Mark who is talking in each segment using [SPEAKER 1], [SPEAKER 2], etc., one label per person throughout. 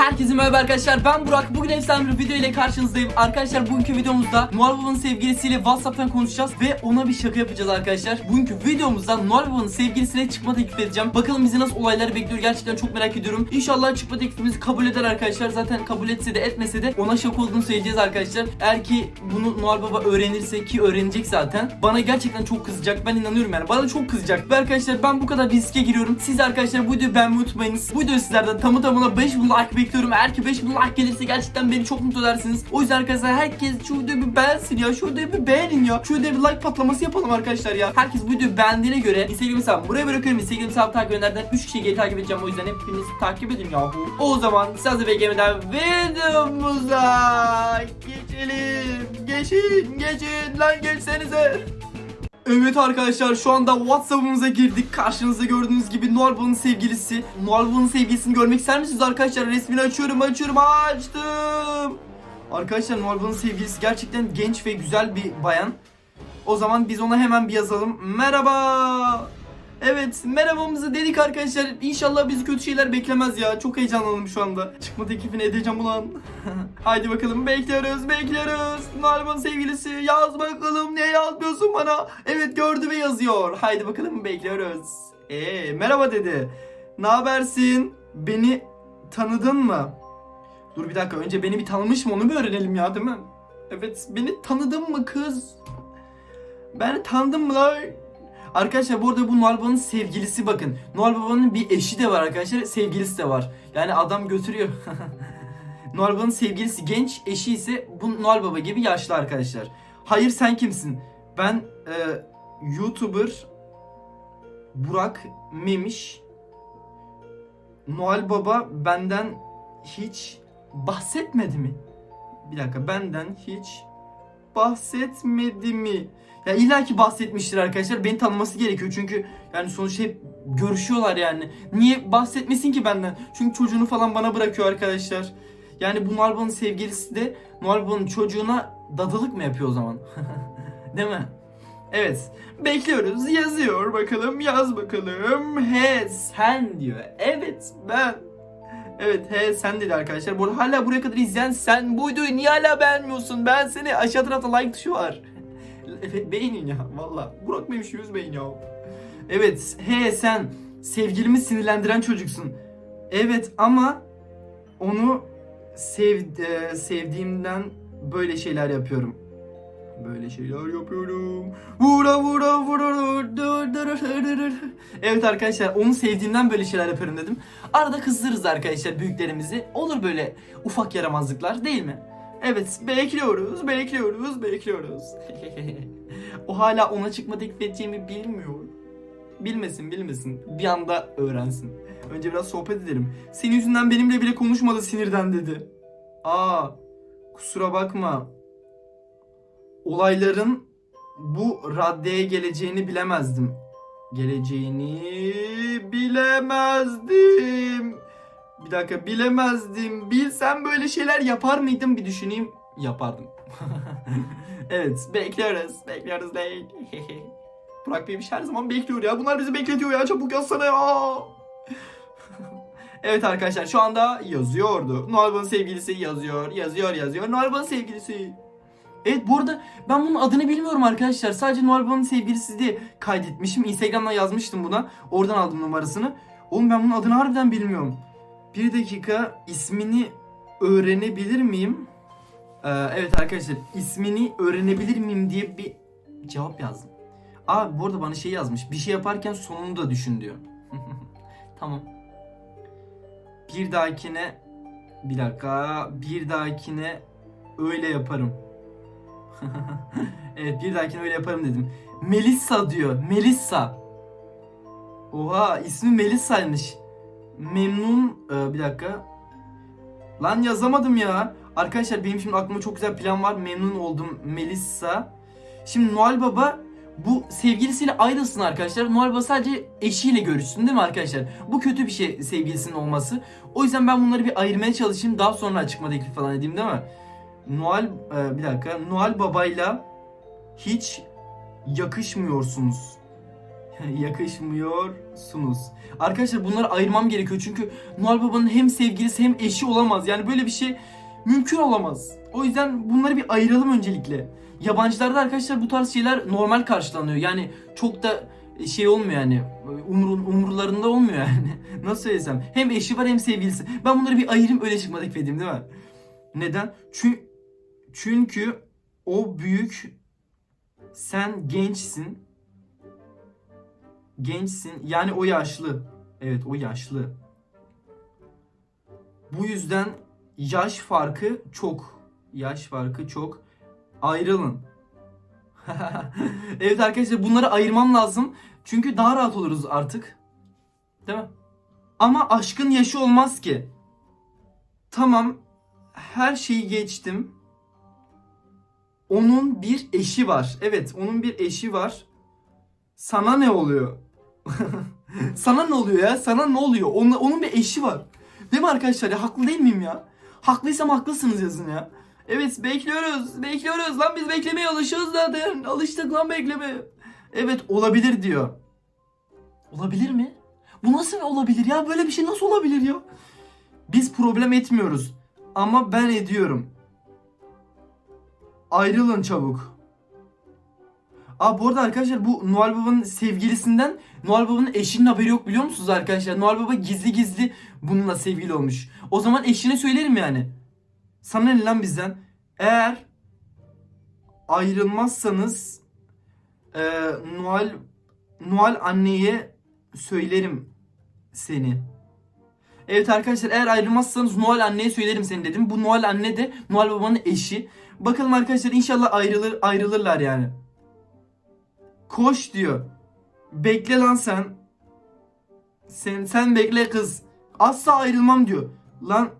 [SPEAKER 1] Herkese merhaba arkadaşlar ben Burak. Bugün efsane bir video ile karşınızdayım. Arkadaşlar bugünkü videomuzda Noel Baba'nın sevgilisiyle Whatsapp'tan konuşacağız Ve ona bir şaka yapacağız arkadaşlar. Bugünkü videomuzda Noel Baba'nın sevgilisine çıkma teklif edeceğim. Bakalım bizi nasıl olaylar bekliyor gerçekten çok merak ediyorum. İnşallah çıkma teklifimizi kabul eder arkadaşlar. Zaten kabul etse de etmese de ona şaka olduğunu söyleyeceğiz arkadaşlar. Eğer ki bunu Noel Baba öğrenirse ki öğrenecek zaten Bana gerçekten çok kızacak. Ben inanıyorum yani Bana çok kızacak. Ve arkadaşlar ben bu kadar riske giriyorum. Siz arkadaşlar bu videoyu beğenmeyi unutmayınız. Bu videoyu sizlerden tamı tamına 5000 like bekliyorum Eğer ki 5000 like gelirse gerçekten beni çok mutlu edersiniz. O yüzden arkadaşlar herkes şu videoyu bir beğensin ya Şu videoyu bir beğenin ya. Şu videoya bir like patlaması yapalım arkadaşlar ya. Herkes bu videoyu beğendiğine göre Instagram hesabımı buraya bırakıyorum. Instagram hesabı takip edenlerden 3 kişiyi takip edeceğim. O yüzden hepiniz takip edin yahu. O zaman size beklemeden videomuza geçelim. Geçin geçin lan geçsenize Evet arkadaşlar şu anda Whatsapp'ımıza girdik. Karşınızda gördüğünüz gibi Noel Baba'nın sevgilisi. Noel Baba'nın sevgilisini görmek ister misiniz arkadaşlar? Resmini açıyorum açıyorum açtım. Arkadaşlar Noel Baba'nın sevgilisi gerçekten genç ve güzel bir bayan. O zaman biz ona hemen bir yazalım. Merhaba. Evet merhabamızı dedik arkadaşlar. İnşallah bizi kötü şeyler beklemez ya. Çok heyecanlandım şu anda. Çıkma teklifini edeceğim ulan. Haydi bakalım bekliyoruz bekliyoruz. Narman sevgilisi yaz bakalım ne yazmıyorsun bana. Evet gördü ve yazıyor. Haydi bakalım bekliyoruz. Eee merhaba dedi. Ne habersin? Beni tanıdın mı? Dur bir dakika önce beni bir tanımış mı onu bir öğrenelim ya değil mi? Evet beni tanıdın mı kız? Ben tanıdım mı lan? Arkadaşlar bu arada bu Noel Baba'nın sevgilisi bakın. Noel Baba'nın bir eşi de var arkadaşlar. Sevgilisi de var. Yani adam götürüyor. Noel Baba'nın sevgilisi genç, eşi ise bu Noel Baba gibi yaşlı arkadaşlar. Hayır sen kimsin? Ben e, YouTuber Burak Memiş. Noel Baba benden hiç bahsetmedi mi? Bir dakika benden hiç bahsetmedi mi? Ya illa ki bahsetmiştir arkadaşlar. Beni tanıması gerekiyor çünkü yani sonuçta hep görüşüyorlar yani. Niye bahsetmesin ki benden? Çünkü çocuğunu falan bana bırakıyor arkadaşlar. Yani bu Noel Baba'nın sevgilisi de Noel Baba'nın çocuğuna dadılık mı yapıyor o zaman? Değil mi? Evet. Bekliyoruz. Yazıyor bakalım. Yaz bakalım. He sen diyor. Evet ben. Evet he sen dedi arkadaşlar. Bu hala buraya kadar izleyen sen bu videoyu niye hala beğenmiyorsun? Ben seni aşağı tarafta like tuşu var. Beğenin ya valla. Burak Bey'miş yüz beğen ya. Evet he sen sevgilimi sinirlendiren çocuksun. Evet ama onu sev, e, sevdiğimden böyle şeyler yapıyorum. Böyle şeyler yapıyorum. Vura vura vura. Evet arkadaşlar onu sevdiğimden böyle şeyler yapıyorum dedim. Arada kızdırırız arkadaşlar büyüklerimizi. Olur böyle ufak yaramazlıklar değil mi? Evet bekliyoruz bekliyoruz bekliyoruz. o hala ona çıkma teklif edeceğimi bilmiyor. Bilmesin bilmesin. Bir anda öğrensin. Önce biraz sohbet edelim. Senin yüzünden benimle bile konuşmadı sinirden dedi. Aa kusura bakma. Olayların bu raddeye geleceğini bilemezdim. Geleceğini bilemezdim. Bir dakika bilemezdim. Bilsem böyle şeyler yapar mıydım bir düşüneyim. Yapardım. evet bekliyoruz. Bekliyoruz değil. Burak Beymiş her zaman bekliyor ya. Bunlar bizi bekletiyor ya. Çabuk yazsana ya. evet arkadaşlar şu anda yazıyordu. Noel Baba'nın sevgilisi yazıyor. Yazıyor yazıyor. Noel Baba'nın sevgilisi. Evet bu arada ben bunun adını bilmiyorum arkadaşlar. Sadece Noel Baba'nın sevgilisi diye kaydetmişim. Instagram'dan yazmıştım buna. Oradan aldım numarasını. Oğlum ben bunun adını harbiden bilmiyorum. Bir dakika ismini öğrenebilir miyim? Ee, evet arkadaşlar ismini öğrenebilir miyim diye bir cevap yazdım. Abi bu arada bana şey yazmış. Bir şey yaparken sonunu da düşün diyor. tamam. Bir dahakine bir dakika bir dahakine öyle yaparım. evet bir dahakine öyle yaparım dedim. Melissa diyor. Melissa. Oha ismi Melissa'ymış. Memnun ee, bir dakika. Lan yazamadım ya. Arkadaşlar benim şimdi aklımda çok güzel plan var. Memnun oldum Melissa. Şimdi Noel Baba bu sevgilisiyle ayrılsın arkadaşlar. Noel Baba sadece eşiyle görüşsün değil mi arkadaşlar? Bu kötü bir şey sevgilisinin olması. O yüzden ben bunları bir ayırmaya çalışayım. Daha sonra açıkma teklif falan edeyim değil mi? Noel e, bir dakika. Noel Baba'yla hiç yakışmıyorsunuz. yakışmıyorsunuz. Arkadaşlar bunları ayırmam gerekiyor çünkü Noel Baba'nın hem sevgilisi hem eşi olamaz. Yani böyle bir şey mümkün olamaz. O yüzden bunları bir ayıralım öncelikle. Yabancılarda arkadaşlar bu tarz şeyler normal karşılanıyor. Yani çok da şey olmuyor yani. Umrun, umurlarında olmuyor yani. Nasıl söylesem. Hem eşi var hem sevgilisi. Ben bunları bir ayırayım öyle çıkma teklif edeyim değil mi? Neden? Çünkü, çünkü o büyük sen gençsin. Gençsin. Yani o yaşlı. Evet o yaşlı. Bu yüzden yaş farkı çok. Yaş farkı çok. Ayrılın. evet arkadaşlar bunları ayırmam lazım. Çünkü daha rahat oluruz artık. Değil mi? Ama aşkın yaşı olmaz ki. Tamam. Her şeyi geçtim. Onun bir eşi var. Evet, onun bir eşi var. Sana ne oluyor? Sana ne oluyor ya? Sana ne oluyor? Onun, onun bir eşi var. Değil mi arkadaşlar? Ya, haklı değil miyim ya? Haklıysam haklısınız yazın ya. Evet bekliyoruz. Bekliyoruz lan biz beklemeye alışıyoruz zaten. Alıştık lan beklemeye. Evet olabilir diyor. Olabilir mi? Bu nasıl olabilir ya? Böyle bir şey nasıl olabilir ya? Biz problem etmiyoruz. Ama ben ediyorum. Ayrılın çabuk. Aa bu arada arkadaşlar bu Noel Baba'nın sevgilisinden Noel Baba'nın eşinin haberi yok biliyor musunuz arkadaşlar? Noel Baba gizli gizli bununla sevgili olmuş. O zaman eşine söylerim yani. Sana ne lan bizden? Eğer ayrılmazsanız e, Noel Noel anneye söylerim seni. Evet arkadaşlar eğer ayrılmazsanız Noel anneye söylerim seni dedim. Bu Noel anne de Noel babanın eşi. Bakalım arkadaşlar inşallah ayrılır ayrılırlar yani. Koş diyor. Bekle lan sen. Sen sen bekle kız. Asla ayrılmam diyor. Lan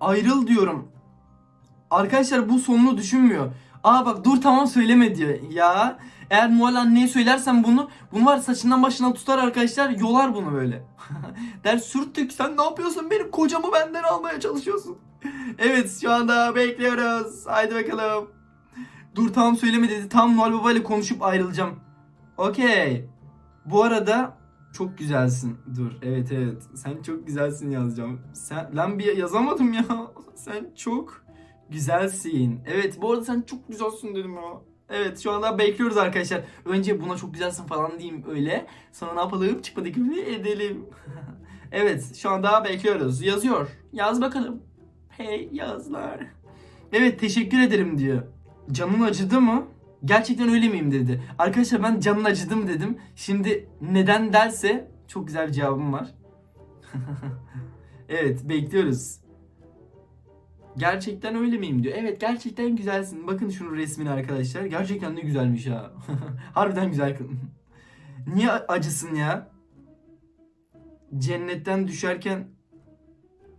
[SPEAKER 1] ayrıl diyorum. Arkadaşlar bu sonunu düşünmüyor. Aa bak dur tamam söyleme diyor. Ya eğer Noel anneye söylersen bunu bunu var saçından başından tutar arkadaşlar yolar bunu böyle. Der sürttük sen ne yapıyorsun benim kocamı benden almaya çalışıyorsun. evet şu anda bekliyoruz. Haydi bakalım. Dur tamam söyleme dedi. Tam Noel Baba ile konuşup ayrılacağım. Okey. Bu arada çok güzelsin. Dur evet evet. Sen çok güzelsin yazacağım. Sen lan bir yazamadım ya. Sen çok güzelsin. Evet bu arada sen çok güzelsin dedim ya. Evet şu anda bekliyoruz arkadaşlar. Önce buna çok güzelsin falan diyeyim öyle. Sonra ne yapalım? Çıkma dikimini edelim. evet şu anda bekliyoruz. Yazıyor. Yaz bakalım. Hey yazlar. Evet teşekkür ederim diyor. Canın acıdı mı? Gerçekten öyle miyim dedi. Arkadaşlar ben canın acıdı mı dedim. Şimdi neden derse çok güzel bir cevabım var. evet bekliyoruz. Gerçekten öyle miyim diyor. Evet gerçekten güzelsin. Bakın şunun resmini arkadaşlar. Gerçekten de güzelmiş ha. Harbiden güzel. Niye acısın ya? Cennetten düşerken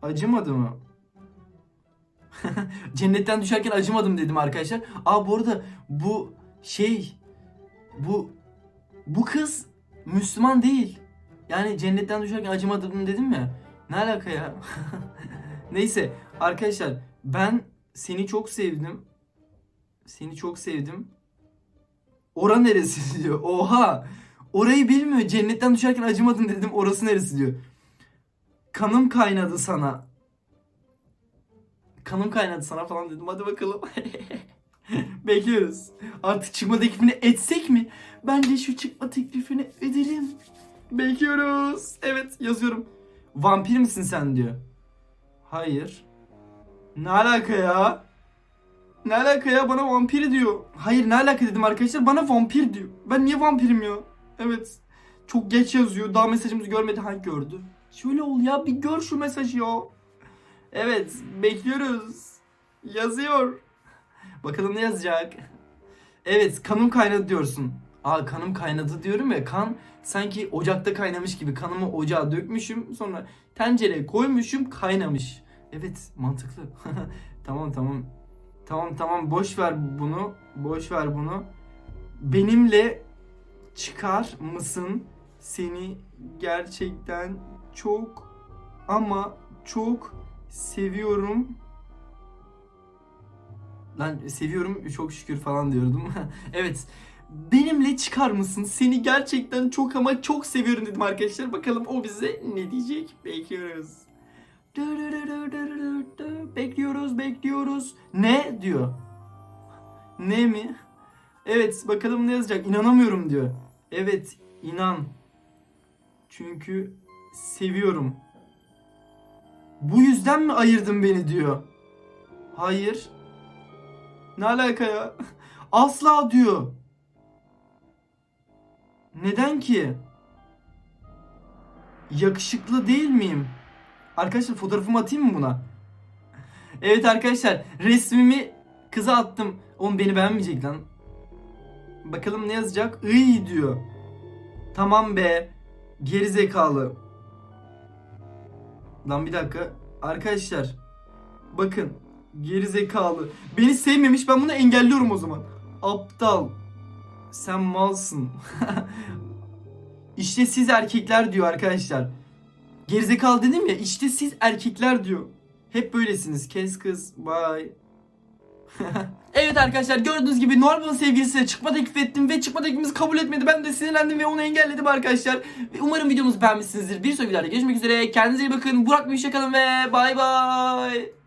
[SPEAKER 1] acımadı mı? Cennetten düşerken acımadım dedim arkadaşlar. Aa bu arada bu şey bu bu kız Müslüman değil. Yani cennetten düşerken acımadım dedim ya. Ne alaka ya? Neyse arkadaşlar ben seni çok sevdim. Seni çok sevdim. Ora neresi diyor. Oha. Orayı bilmiyor. Cennetten düşerken acımadım dedim. Orası neresi diyor. Kanım kaynadı sana. Kanım kaynadı sana falan dedim. Hadi bakalım. Bekliyoruz. Artık çıkma teklifini etsek mi? Bence şu çıkma teklifini edelim. Bekliyoruz. Evet yazıyorum. Vampir misin sen diyor. Hayır. Ne alaka ya? Ne alaka ya bana vampir diyor. Hayır ne alaka dedim arkadaşlar bana vampir diyor. Ben niye vampirim ya? Evet. Çok geç yazıyor. Daha mesajımızı görmedi. Ha gördü. Şöyle ol ya bir gör şu mesajı ya. Evet bekliyoruz. Yazıyor. Bakalım ne yazacak. Evet kanım kaynadı diyorsun. Aa kanım kaynadı diyorum ya kan sanki ocakta kaynamış gibi kanımı ocağa dökmüşüm sonra tencereye koymuşum kaynamış. Evet mantıklı. tamam tamam. Tamam tamam boş ver bunu. Boş ver bunu. Benimle çıkar mısın? Seni gerçekten çok ama çok seviyorum. Lan seviyorum çok şükür falan diyordum. evet. benimle çıkar mısın? Seni gerçekten çok ama çok seviyorum dedim arkadaşlar. Bakalım o bize ne diyecek? Bekliyoruz. Bekliyoruz, bekliyoruz. Ne diyor? Ne mi? Evet, bakalım ne yazacak? İnanamıyorum diyor. Evet, inan. Çünkü seviyorum. Bu yüzden mi ayırdın beni diyor. Hayır. Ne alaka ya? Asla diyor. Neden ki? Yakışıklı değil miyim? Arkadaşlar fotoğrafımı atayım mı buna? Evet arkadaşlar resmimi kıza attım. Oğlum beni beğenmeyecek lan. Bakalım ne yazacak? İyi diyor. Tamam be. Geri zekalı. Lan bir dakika. Arkadaşlar. Bakın. Geri zekalı. Beni sevmemiş ben bunu engelliyorum o zaman. Aptal. Sen malsın. işte siz erkekler diyor arkadaşlar. Gerizekalı dedim ya işte siz erkekler diyor. Hep böylesiniz. Kes kız. Bye. evet arkadaşlar gördüğünüz gibi Norman'ın sevgilisiyle çıkma teklif ettim ve çıkma teklifimizi kabul etmedi. Ben de sinirlendim ve onu engelledim arkadaşlar. Ve umarım videomuzu beğenmişsinizdir. Bir sonraki videoda görüşmek üzere. Kendinize iyi bakın. Burak bir kalın ve bay bay.